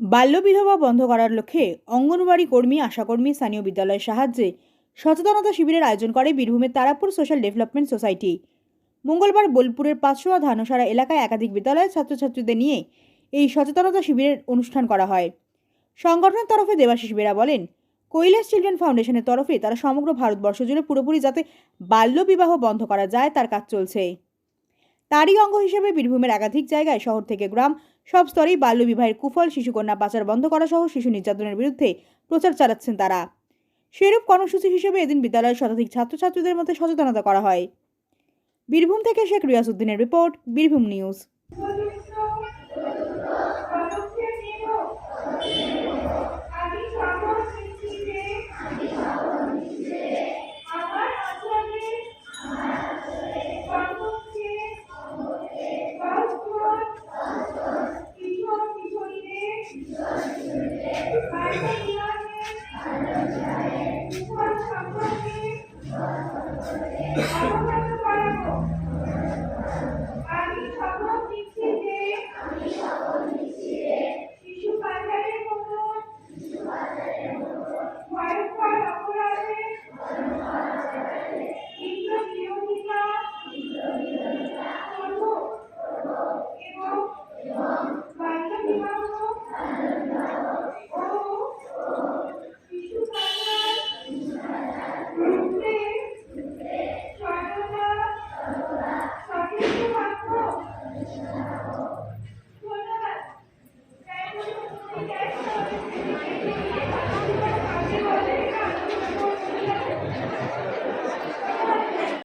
বাল্যবিধবা বন্ধ করার লক্ষ্যে অঙ্গনওয়াড়ি কর্মী, আশাকর্মী, স্থানীয় বিদ্যালয়ের সাহায্যে সচেতনতা শিবিরের আয়োজন করে বীরভূমের তারাপুর সোশ্যাল ডেভেলপমেন্ট সোসাইটি। মঙ্গলবার বোলপুরের পাঁচশোয়া ধানসারা এলাকায় একাধিক বিদ্যালয়ের ছাত্রছাত্রীদের নিয়ে এই সচেতনতা শিবিরের অনুষ্ঠান করা হয়। সংগঠনের তরফে দেবাশিস বেরা বলেন, কৈলাস চিলড্রেন ফাউন্ডেশনের তরফে তারা সমগ্র ভারতবর্ষ জুড়ে পুরোপুরি যাতে বাল্যবিবাহ বন্ধ করা যায়, তার কাজ চলছে। তারই অঙ্গ হিসেবে বীরভূমের একাধিক জায়গায়, শহর থেকে গ্রাম সব স্তরেই বাল্যবিবাহের কুফল, শিশুকন্যা পাচার বন্ধ করা সহ শিশু নির্যাতনের বিরুদ্ধে প্রচার চালাচ্ছেন তারা। সেরূপ কর্মসূচি হিসেবে এদিন বিদ্যালয়ের শতাধিক ছাত্রছাত্রীদের মধ্যে সচেতনতা করা হয়। বীরভূম থেকে শেখ রিয়াসুদ্দিনের রিপোর্ট, বীরভূম নিউজ। কিশোরীদের বাল্যবিবাহের